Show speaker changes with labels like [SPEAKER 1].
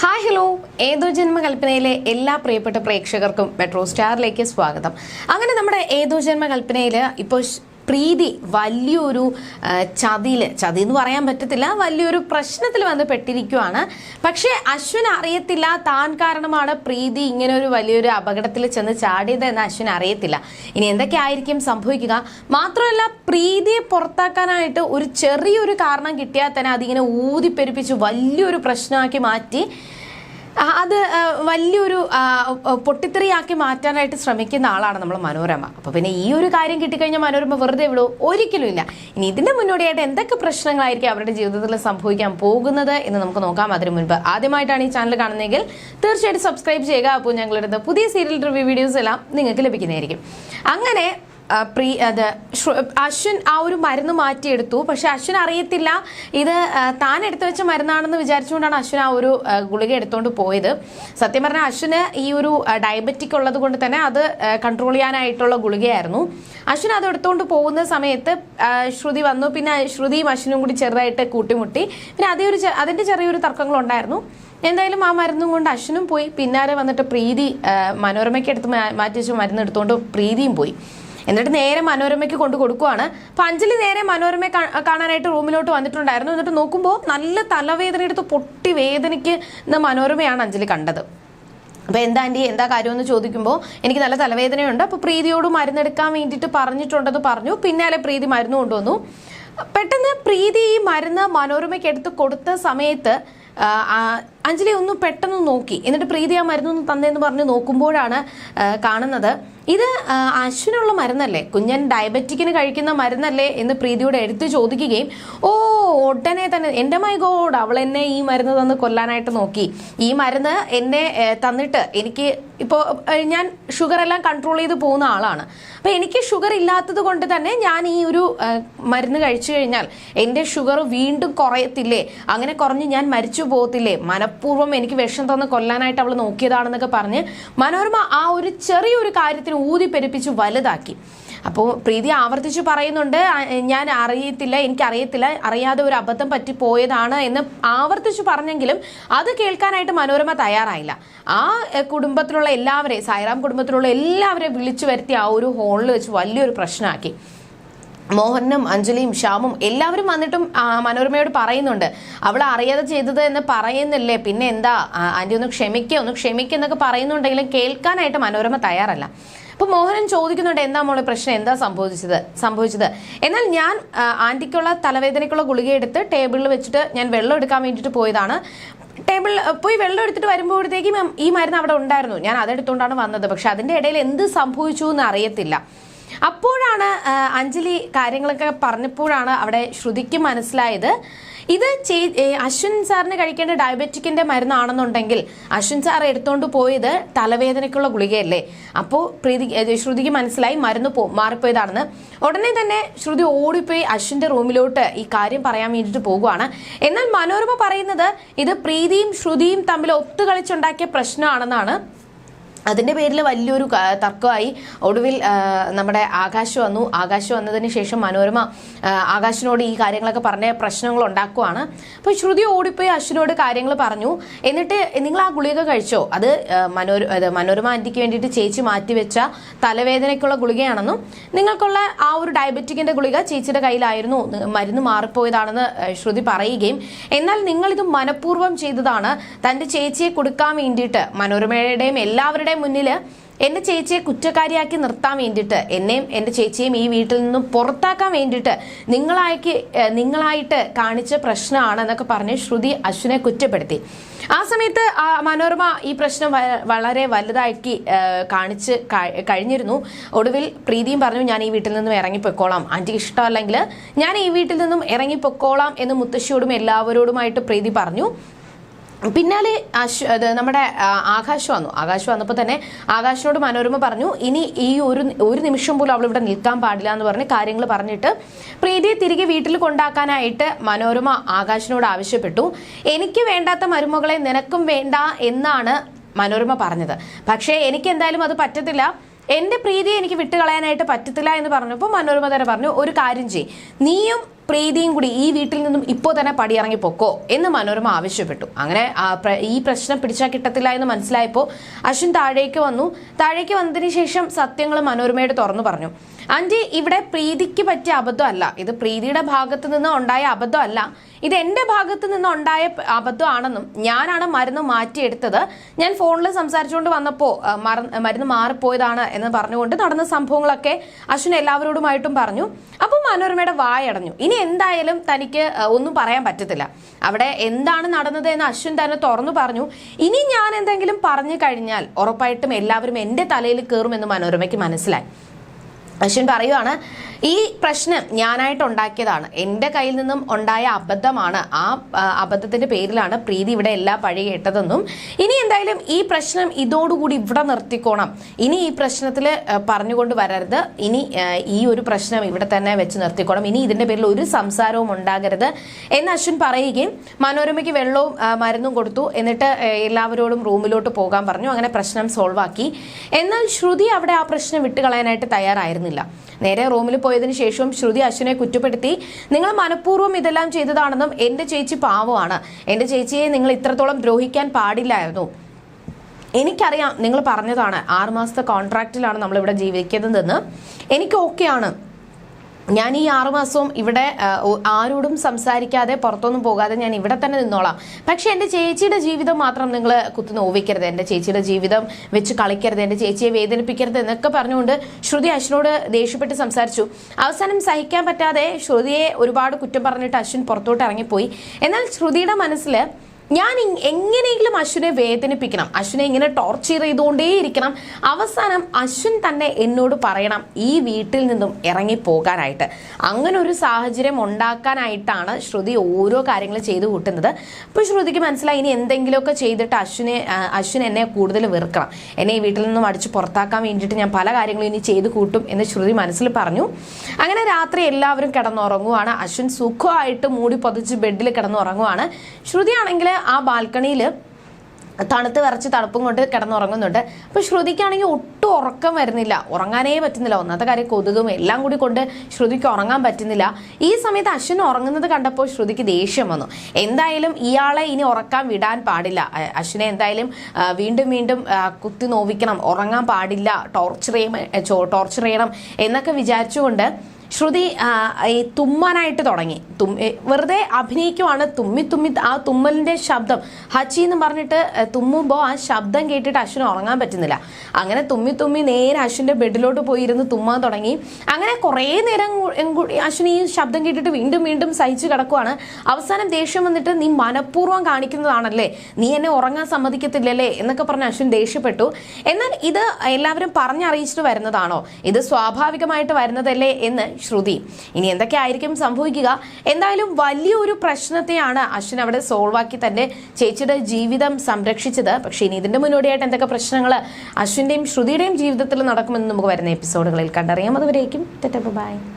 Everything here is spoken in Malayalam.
[SPEAKER 1] Hi hello. ഏതോ ജന്മകൽപ്പനയിലെ എല്ലാ പ്രിയപ്പെട്ട പ്രേക്ഷകർക്കും മെട്രോ സ്റ്റാറിലേക്ക് സ്വാഗതം. അങ്ങനെ നമ്മുടെ ഏതോ ജന്മകൽപ്പനയിൽ ഇപ്പോൾ പ്രീതി വലിയൊരു ചതിയിൽ ചതി എന്ന് പറയാൻ പറ്റത്തില്ല വലിയൊരു പ്രശ്നത്തിൽ വന്ന് പെട്ടിരിക്കുവാണ്. പക്ഷേ അശ്വിൻ അറിയത്തില്ല താൻ കാരണമാണ് പ്രീതി ഇങ്ങനെ ഒരു വലിയൊരു അപകടത്തിൽ ചെന്ന് ചാടിയത് എന്ന് അശ്വിൻ അറിയത്തില്ല. ഇനി എന്തൊക്കെ ആയിരിക്കും സംഭവിക്കുക? മാത്രമല്ല പ്രീതിയെ പുറത്താക്കാനായിട്ട് ഒരു ചെറിയൊരു കാരണം കിട്ടിയാൽ തന്നെ അതിങ്ങനെ ഊതിപ്പെരുപ്പിച്ച് വലിയൊരു പ്രശ്നമാക്കി മാറ്റി അത് വലിയ പൊട്ടിത്തെറിയാക്കി മാറ്റാനായിട്ട് ശ്രമിക്കുന്ന ആളാണ് നമ്മൾ മനോരമ. അപ്പോൾ പിന്നെ ഈ ഒരു കാര്യം കിട്ടിക്കഴിഞ്ഞാൽ മനോരമ വെറുതെ ഇവിടെ ഒരിക്കലും ഇല്ല. ഇനി ഇതിന്റെ മുന്നോടിയായിട്ട് എന്തൊക്കെ പ്രശ്നങ്ങളായിരിക്കും അവരുടെ ജീവിതത്തിൽ സംഭവിക്കാൻ പോകുന്നത് എന്ന് നമുക്ക് നോക്കാം. അതിനു മുൻപ് ആദ്യമായിട്ടാണ് ഈ ചാനൽ കാണുന്നതെങ്കിൽ തീർച്ചയായിട്ടും സബ്സ്ക്രൈബ് ചെയ്യുക. അപ്പോൾ ഞങ്ങളിടുന്ന പുതിയ സീരിയൽ റിവ്യൂ വീഡിയോസ് എല്ലാം നിങ്ങൾക്ക് ലഭിക്കുന്നതായിരിക്കും. അങ്ങനെ പ്രീ അത് അശ്വിൻ ആ ഒരു മരുന്ന് മാറ്റിയെടുത്തു. പക്ഷെ അശ്വിൻ അറിയത്തില്ല. ഇത് താൻ എടുത്തു വെച്ച മരുന്നാണെന്ന് വിചാരിച്ചുകൊണ്ടാണ് അശ്വിൻ ആ ഒരു ഗുളിക എടുത്തുകൊണ്ട് പോയത്. സത്യം പറഞ്ഞാൽ അശ്വിന് ഈ ഒരു ഡയബറ്റിക് ഉള്ളത് കൊണ്ട് തന്നെ അത് കൺട്രോൾ ചെയ്യാനായിട്ടുള്ള ഗുളികയായിരുന്നു. അശ്വിൻ അത് എടുത്തുകൊണ്ട് പോകുന്ന സമയത്ത് ശ്രുതി വന്നു. പിന്നെ ശ്രുതിയും അശ്വിനും കൂടി ചെറുതായിട്ട് കൂട്ടിമുട്ടി. പിന്നെ അതേ ഒരു അതിന്റെ ചെറിയൊരു തർക്കങ്ങളുണ്ടായിരുന്നു. എന്തായാലും ആ മരുന്നും കൊണ്ട് അശ്വിനും പോയി. പിന്നാലെ വന്നിട്ട് പ്രീതി മനോരമയ്ക്ക് എടുത്ത് മാറ്റി വെച്ച് മരുന്ന് എടുത്തുകൊണ്ട് പ്രീതിയും പോയി. എന്നിട്ട് നേരെ മനോരമയ്ക്ക് കൊണ്ട് കൊടുക്കുവാണ്. അപ്പൊ അഞ്ജലി നേരെ മനോരമ കാണാനായിട്ട് റൂമിലോട്ട് വന്നിട്ടുണ്ടായിരുന്നു. എന്നിട്ട് നോക്കുമ്പോൾ നല്ല തലവേദന എടുത്ത് പൊട്ടി വേദനയ്ക്ക് മനോരമയാണ് അഞ്ജലി കണ്ടത്. അപ്പൊ എന്താ ആന്റി എന്താ കാര്യമെന്ന് ചോദിക്കുമ്പോൾ എനിക്ക് നല്ല തലവേദനയുണ്ട്. അപ്പൊ പ്രീതിയോട് മരുന്നെടുക്കാൻ വേണ്ടിയിട്ട് പറഞ്ഞിട്ടുണ്ടെന്ന് പറഞ്ഞു. പിന്നാലെ പ്രീതി മരുന്ന് കൊണ്ടുവന്നു. പെട്ടെന്ന് പ്രീതി ഈ മരുന്ന് മനോരമയ്ക്ക് എടുത്ത് കൊടുത്ത സമയത്ത് അഞ്ജലി ഒന്ന് പെട്ടെന്ന് നോക്കി. എന്നിട്ട് പ്രീതി ആ മരുന്നൊന്ന് തന്നെന്ന് പറഞ്ഞ് നോക്കുമ്പോഴാണ് കാണുന്നത്. ഇത് അശ്വിനുള്ള മരുന്നല്ലേ? കുഞ്ഞൻ ഡയബറ്റിക്കിന് കഴിക്കുന്ന മരുന്നല്ലേ എന്ന് പ്രീതിയോട് എടുത്തു ചോദിക്കുകയും ഓ ഉടനെ തന്നെ എന്റെ മൈ ഗോഡ് അവൾ എന്നെ ഈ മരുന്ന് തന്ന് കൊല്ലാനായിട്ട് നോക്കി. ഈ മരുന്ന് എന്നെ തന്നിട്ട് എനിക്ക് ഇപ്പോൾ ഞാൻ ഷുഗർ എല്ലാം കൺട്രോൾ ചെയ്ത് പോകുന്ന ആളാണ്. അപ്പോൾ എനിക്ക് ഷുഗർ ഇല്ലാത്തത് കൊണ്ട് തന്നെ ഞാൻ ഈ ഒരു മരുന്ന് കഴിച്ചു കഴിഞ്ഞാൽ എന്റെ ഷുഗർ വീണ്ടും കുറയത്തില്ലേ? അങ്ങനെ കുറഞ്ഞ് ഞാൻ മരിച്ചു പോകത്തില്ലേ? മനഃപൂർവം എനിക്ക് വിഷം തന്ന് കൊല്ലാനായിട്ട് അവൾ നോക്കിയതാണെന്നൊക്കെ പറഞ്ഞ് മനോരമ ആ ഒരു ചെറിയൊരു കാര്യത്തിന് ഊതി പെരുപ്പിച്ച് വലുതാക്കി. അപ്പോൾ പ്രീതി ആവർത്തിച്ച് പറയുന്നുണ്ട് "ആ, ഞാൻ അറിയത്തില്ല എനിക്കറിയത്തില്ല അറിയാതെ ഒരു അബദ്ധം പറ്റി പോയതാണ് എന്ന് ആവർത്തിച്ച് പറഞ്ഞെങ്കിലും അത് കേൾക്കാനായിട്ട് മനോരമ തയ്യാറായില്ല. ആ കുടുംബത്തിലുള്ള എല്ലാവരെയും സായിറാം കുടുംബത്തിലുള്ള എല്ലാവരെയും വിളിച്ചു വരുത്തി ആ ഒരു ഹോളിൽ വെച്ച് വലിയൊരു പ്രശ്നമാക്കി. മോഹനും അഞ്ജലിയും ശ്യാമും എല്ലാവരും വന്നിട്ടും മനോരമയോട് പറയുന്നുണ്ട് അവൾ അറിയാതെ ചെയ്തത് എന്ന് പറയുന്നില്ലേ? പിന്നെ എന്താ? ആന്റി ഒന്ന് ക്ഷമിക്കുക ഒന്ന് ക്ഷമിക്കുക എന്നൊക്കെ പറയുന്നുണ്ടെങ്കിലും കേൾക്കാനായിട്ട് മനോരമ തയ്യാറല്ല. അപ്പൊ മോഹനൻ ചോദിക്കുന്നുണ്ട് എന്താ മോളെ പ്രശ്നം? എന്താ സംഭവിച്ചത്? സംഭവിച്ചത്? എന്നാൽ ഞാൻ ആന്റിക്കുള്ള തലവേദനയ്ക്കുള്ള ഗുളിക എടുത്ത് ടേബിളിൽ വെച്ചിട്ട് ഞാൻ വെള്ളം എടുക്കാൻ വേണ്ടിയിട്ട് പോയതാണ്. ടേബിൾ പോയി വെള്ളം എടുത്തിട്ട് വരുമ്പോഴത്തേക്കും ഈ മരുന്ന് അവിടെ ഉണ്ടായിരുന്നു. ഞാൻ അതെടുത്തുകൊണ്ടാണ് വന്നത്. പക്ഷെ അതിന്റെ ഇടയിൽ എന്ത് സംഭവിച്ചു എന്ന് അറിയത്തില്ല. അപ്പോഴാണ് അഞ്ജലി കാര്യങ്ങളൊക്കെ പറഞ്ഞപ്പോഴാണ് അവിടെ ശ്രുതിക്ക് മനസ്സിലായത്. ഇത് ഏ, അശ്വിൻ സാറിന് കഴിക്കേണ്ട ഡയബറ്റിക്കിന്റെ മരുന്നാണെന്നുണ്ടെങ്കിൽ അശ്വിൻ സാർ എടുത്തോണ്ട് പോയത് തലവേദനയ്ക്കുള്ള ഗുളികയല്ലേ. അപ്പോൾ പ്രീതി ശ്രുതിക്ക് മനസ്സിലായി മരുന്ന് പോ മാറിപ്പോയതാണെന്ന്. ഉടനെ തന്നെ ശ്രുതി ഓടിപ്പോയി അശ്വിന്റെ റൂമിലോട്ട് ഈ കാര്യം പറയാൻ വേണ്ടിയിട്ട് പോകുവാണ്. എന്നാൽ മനോരമ പറയുന്നത് ഇത് പ്രീതിയും ശ്രുതിയും തമ്മിൽ ഒത്തുകളിച്ചുണ്ടാക്കിയ പ്രശ്നമാണെന്നാണ്. അതിന്റെ പേരിൽ വലിയൊരു തർക്കമായി ഒടുവിൽ നമ്മുടെ ആകാശ് വന്നു. ആകാശ് വന്നതിന് ശേഷം മനോരമ ആകാശിനോട് ഈ കാര്യങ്ങളൊക്കെ പറഞ്ഞ പ്രശ്നങ്ങൾ ഉണ്ടാക്കുവാണ്. അപ്പോൾ ശ്രുതി ഓടിപ്പോയി അശ്വിനോട് കാര്യങ്ങൾ പറഞ്ഞു. എന്നിട്ട് നിങ്ങൾ ആ ഗുളിക കഴിച്ചോ? അത് മനോര മനോരമ ആന്റിക്ക് വേണ്ടിയിട്ട് ചേച്ചി മാറ്റിവെച്ച തലവേദനയ്ക്കുള്ള ഗുളികയാണെന്നും നിങ്ങൾക്കുള്ള ആ ഒരു ഡയബറ്റിക്കിന്റെ ഗുളിക ചേച്ചിയുടെ കയ്യിലായിരുന്നു. മരുന്ന് മാറിപ്പോയതാണെന്ന് ശ്രുതി പറയുകയും എന്നാൽ നിങ്ങളിത് മനഃപൂർവം ചെയ്തതാണ്. തന്റെ ചേച്ചിയെ കൊടുക്കാൻ വേണ്ടിയിട്ട് മനോരമയുടെയും എല്ലാവരുടെയും മുന്നിൽ എന്റെ ചേച്ചിയെ കുറ്റക്കാരിയാക്കി നിർത്താൻ വേണ്ടിയിട്ട് എന്നെയും എന്റെ ചേച്ചിയെയും ഈ വീട്ടിൽ നിന്നും പുറത്താക്കാൻ വേണ്ടിയിട്ട് നിങ്ങളായിക്ക് നിങ്ങളായിട്ട് കാണിച്ച പ്രശ്നമാണ് എന്നൊക്കെ പറഞ്ഞ് ശ്രുതി അശ്വിനെ കുറ്റപ്പെടുത്തി. ആ സമയത്ത് മനോരമ ഈ പ്രശ്നം വളരെ വലുതാക്കി കാണിച്ച് കഴിഞ്ഞിരുന്നു. ഒടുവിൽ പ്രീതിയും പറഞ്ഞു ഞാൻ ഈ വീട്ടിൽ നിന്നും ഇറങ്ങിപ്പോയിക്കോളാം. ആന്റിക്ക് ഇഷ്ടമല്ലെങ്കിൽ ഞാൻ ഈ വീട്ടിൽ നിന്നും ഇറങ്ങിപ്പോയിക്കോളാം എന്ന് മുത്തശ്ശിയോടും എല്ലാവരോടുമായിട്ട് പ്രീതി പറഞ്ഞു. പിന്നാലെ നമ്മുടെ ആകാശ് വന്നു. ആകാശ് വന്നപ്പോൾ തന്നെ ആകാശിനോട് മനോരമ പറഞ്ഞു ഇനി ഈ ഒരു ഒരു നിമിഷം പോലും അവൾ ഇവിടെ നിൽക്കാൻ പാടില്ല എന്ന് പറഞ്ഞ് കാര്യങ്ങൾ പറഞ്ഞിട്ട് പ്രീതിയെ തിരികെ വീട്ടിൽ കൊണ്ടാക്കാനായിട്ട് മനോരമ ആകാശിനോട് ആവശ്യപ്പെട്ടു. എനിക്ക് വേണ്ടാത്ത മരുമകളെ നിനക്കും വേണ്ട എന്നാണ് മനോരമ പറഞ്ഞത്. പക്ഷേ എനിക്ക് എന്തായാലും അത് പറ്റത്തില്ല. എന്റെ പ്രീതിയെ എനിക്ക് വിട്ടുകളയാനായിട്ട് പറ്റത്തില്ല എന്ന് പറഞ്ഞപ്പോൾ മനോരമ തന്നെ പറഞ്ഞു ഒരു കാര്യം ചെയ് നീയും പ്രീതിയും കൂടി ഈ വീട്ടിൽ നിന്നും ഇപ്പോൾ തന്നെ പടിയിറങ്ങി പൊക്കോ എന്ന് മനോരമ ആവശ്യപ്പെട്ടു. അങ്ങനെ ഈ പ്രശ്നം പിടിച്ചാൽ കിട്ടത്തില്ല എന്ന് മനസ്സിലായപ്പോൾ അശ്വിൻ താഴേക്ക് വന്നു. താഴേക്ക് വന്നതിന് ശേഷം സത്യങ്ങൾ മനോരമയോട് തുറന്നു പറഞ്ഞു. ആന്റി ഇവിടെ പ്രീതിക്ക് പറ്റിയ അബദ്ധമല്ല ഇത് പ്രീതിയുടെ ഭാഗത്ത് നിന്ന് ഉണ്ടായ അബദ്ധമല്ല ഇത് എന്റെ ഭാഗത്ത് നിന്ന് ഉണ്ടായ അബദ്ധമാണെന്നും ഞാനാണ് മരുന്ന് മാറ്റിയെടുത്തത്. ഞാൻ ഫോണിൽ സംസാരിച്ചുകൊണ്ട് വന്നപ്പോൾ മരുന്ന് മാറിപ്പോയതാണ് എന്ന് പറഞ്ഞുകൊണ്ട് നടന്ന സംഭവങ്ങളൊക്കെ അശ്വിൻ എല്ലാവരോടുമായിട്ടും പറഞ്ഞു. അപ്പോൾ മനോരമയുടെ വായടഞ്ഞു. ഇനി എന്തായാലും തനിക്ക് ഒന്നും പറയാൻ പറ്റത്തില്ല. അവിടെ എന്താണ് നടന്നത് എന്ന് അശ്വിൻ തന്നെ തുറന്നു പറഞ്ഞു. ഇനി ഞാൻ എന്തെങ്കിലും പറഞ്ഞു കഴിഞ്ഞാൽ ഉറപ്പായിട്ടും എല്ലാവരും എന്റെ തലയിൽ കയറുമെന്ന് മനോരമയ്ക്ക് മനസ്സിലായി. അശ്വിൻ പറയുവാണ് ഈ പ്രശ്നം ഞാനായിട്ട് ഉണ്ടാക്കിയതാണ്. എന്റെ കയ്യിൽ നിന്നും ഉണ്ടായ അബദ്ധമാണ്. ആ അബദ്ധത്തിന്റെ പേരിലാണ് പ്രീതി ഇവിടെ എല്ലാ പഴി കേട്ടതെന്നും ഇനി എന്തായാലും ഈ പ്രശ്നം ഇതോടുകൂടി ഇവിടെ നിർത്തിക്കോണം. ഇനി ഈ പ്രശ്നത്തിൽ പറഞ്ഞുകൊണ്ട് വരരുത്. ഇനി ഈ ഒരു പ്രശ്നം ഇവിടെ തന്നെ വെച്ച് നിർത്തിക്കോണം. ഇനി ഇതിന്റെ പേരിൽ ഒരു സംസാരവും ഉണ്ടാകരുത്. എന്ന് അശ്വിൻ പറയുകയും മനോരമയ്ക്ക് വെള്ളവും മരുന്നും കൊടുത്തു. എന്നിട്ട് എല്ലാവരോടും റൂമിലോട്ട് പോകാൻ പറഞ്ഞു. അങ്ങനെ പ്രശ്നം സോൾവ് ആക്കി. എന്നാൽ ശ്രുതി അവിടെ ആ പ്രശ്നം വിട്ടുകളയാനായിട്ട് തയ്യാറായിരുന്നില്ല നേരെ റൂമിൽ പോയതിനു ശേഷവും ശ്രുതി അശ്വിനെ കുറ്റപ്പെടുത്തി. നിങ്ങൾ മനഃപൂർവം ഇതെല്ലാം ചെയ്തതാണെന്നും എന്റെ ചേച്ചി പാവമാണ്. എന്റെ ചേച്ചിയെ നിങ്ങൾ ഇത്രത്തോളം ദ്രോഹിക്കാൻ പാടില്ലായിരുന്നു. എനിക്കറിയാം നിങ്ങൾ പറഞ്ഞതാണ് ആറുമാസത്തെ കോൺട്രാക്റ്റിലാണ് നമ്മളിവിടെ ജീവിക്കുന്നതെന്ന്. എനിക്ക് ഓക്കെയാണ് ഞാൻ ഈ ആറുമാസവും ഇവിടെ ആരോടും സംസാരിക്കാതെ പുറത്തൊന്നും പോകാതെ ഞാൻ ഇവിടെ തന്നെ നിന്നോളാം. പക്ഷെ എന്റെ ചേച്ചിയുടെ ജീവിതം മാത്രം നിങ്ങൾ കുത്തു നോവിക്കരുത് എന്റെ ചേച്ചിയുടെ ജീവിതം വെച്ച് കളിക്കരുത്. എന്റെ ചേച്ചിയെ വേദനിപ്പിക്കരുത് എന്നൊക്കെ പറഞ്ഞുകൊണ്ട് ശ്രുതി അശ്വിനോട് ദേഷ്യപ്പെട്ട് സംസാരിച്ചു. അവസാനം സഹിക്കാൻ പറ്റാതെ ശ്രുതിയെ ഒരുപാട് കുറ്റം പറഞ്ഞിട്ട് അശ്വിൻ പുറത്തോട്ട് ഇറങ്ങിപ്പോയി. എന്നാൽ ശ്രുതിയുടെ മനസ്സിൽ ഞാൻ എങ്ങനെയെങ്കിലും അശ്വിനെ വേദനിപ്പിക്കണം. അശ്വിനെ ഇങ്ങനെ ടോർച്ചർ ചെയ്തുകൊണ്ടേയിരിക്കണം. അവസാനം അശ്വിൻ തന്നെ എന്നോട് പറയണം ഈ വീട്ടിൽ നിന്നും ഇറങ്ങി പോകാനായിട്ട് അങ്ങനെ ഒരു സാഹചര്യം ഉണ്ടാക്കാനായിട്ടാണ് ശ്രുതി ഓരോ കാര്യങ്ങൾ ചെയ്തു കൂട്ടുന്നത്. അപ്പോൾ ശ്രുതിക്ക് മനസ്സിലായി ഇനി എന്തെങ്കിലുമൊക്കെ ചെയ്തിട്ട് അശ്വിനെ അശ്വിൻ എന്നെ കൂടുതൽ വെറുക്കണം. എന്നെ ഈ വീട്ടിൽ നിന്നും അടിച്ച് പുറത്താക്കാൻ വേണ്ടിയിട്ട് ഞാൻ പല കാര്യങ്ങളും ഇനി ചെയ്തു കൂട്ടും എന്ന് ശ്രുതി മനസ്സിൽ പറഞ്ഞു. അങ്ങനെ രാത്രി എല്ലാവരും കിടന്നുറങ്ങുവാണ്. അശ്വിൻ സുഖമായിട്ട് മൂടി പൊതിച്ച് ബെഡിൽ കിടന്നുറങ്ങുവാണ്. ശ്രുതി ആണെങ്കിൽ ആ ബാൽക്കണിയിൽ തണുത്ത് വിറച്ച് തണുപ്പും കൊണ്ട് കിടന്നുറങ്ങുന്നുണ്ട്. അപ്പോൾ ശ്രുതിക്കാണെങ്കിൽ ഒട്ടും ഉറക്കം വരുന്നില്ല. ഉറങ്ങാനേ പറ്റുന്നില്ല. ഒന്നാമത്തെ കാര്യം കൊതുകും എല്ലാം കൂടി കൊണ്ട് ശ്രുതിക്ക് ഉറങ്ങാൻ പറ്റുന്നില്ല. ഈ സമയത്ത് അശ്വിൻ ഉറങ്ങുന്നത് കണ്ടപ്പോൾ ശ്രുതിക്ക് ദേഷ്യം വന്നു. എന്തായാലും ഇയാളെ ഇനി ഉറക്കാൻ വിടാൻ പാടില്ല. അശ്വിനെ എന്തായാലും വീണ്ടും വീണ്ടും കുത്തി നോവിക്കണം. ഉറങ്ങാൻ പാടില്ല. ടോർച്ചർ ചെയ്യണം ടോർച്ചർ ചെയ്യണം എന്നൊക്കെ വിചാരിച്ചുകൊണ്ട് ശ്രുതി ഈ തുമ്മാനായിട്ട് തുടങ്ങി. തും വെറുതെ അഭിനയിക്കുവാണ്. തുമ്മി തുമ്മി ആ തുമ്മലിന്റെ ശബ്ദം. ഹച്ചി എന്ന് പറഞ്ഞിട്ട് തുമ്മുമ്പോൾ ആ ശബ്ദം കേട്ടിട്ട് അശ്വിന് ഉറങ്ങാൻ പറ്റുന്നില്ല. അങ്ങനെ തുമ്മി തുമ്മി നേരെ അശ്വിന്റെ ബെഡിലോട്ട് പോയി ഇരുന്ന് തുമ്മാൻ തുടങ്ങി. അങ്ങനെ കുറേ നേരം അശ്വിന് ഈ ശബ്ദം കേട്ടിട്ട് വീണ്ടും വീണ്ടും സഹിച്ചു കിടക്കുവാണ്. അവസാനം ദേഷ്യം വന്നിട്ട് നീ മനഃപൂർവം കാണിക്കുന്നതാണല്ലേ? നീ എന്നെ ഉറങ്ങാൻ സമ്മതിക്കത്തില്ലല്ലേ? എന്നൊക്കെ പറഞ്ഞ് അശ്വിൻ ദേഷ്യപ്പെട്ടു. എന്നാൽ ഇത് എല്ലാവരും പറഞ്ഞറിയിച്ചിട്ട് വരുന്നതാണോ? ഇത് സ്വാഭാവികമായിട്ട് വരുന്നതല്ലേ എന്ന് ശ്രുതി. ഇനി എന്തൊക്കെ ആയിരിക്കും സംഭവിക്കുക? എന്തായാലും വലിയൊരു പ്രശ്നത്തെയാണ് അശ്വിൻ അവിടെ സോൾവ് ആക്കി തന്റെ ചേച്ചിയുടെ ജീവിതം സംരക്ഷിച്ചത്. പക്ഷേ ഇനി ഇതിന്റെ മുന്നോടിയായിട്ട് എന്തൊക്കെ പ്രശ്നങ്ങൾ അശ്വിന്റെയും ശ്രുതിയുടെയും ജീവിതത്തിൽ നടക്കുമെന്ന് നമുക്ക് വരുന്ന എപ്പിസോഡുകളിൽ കണ്ടറിയാം. അതുവരേക്കും ബൈ.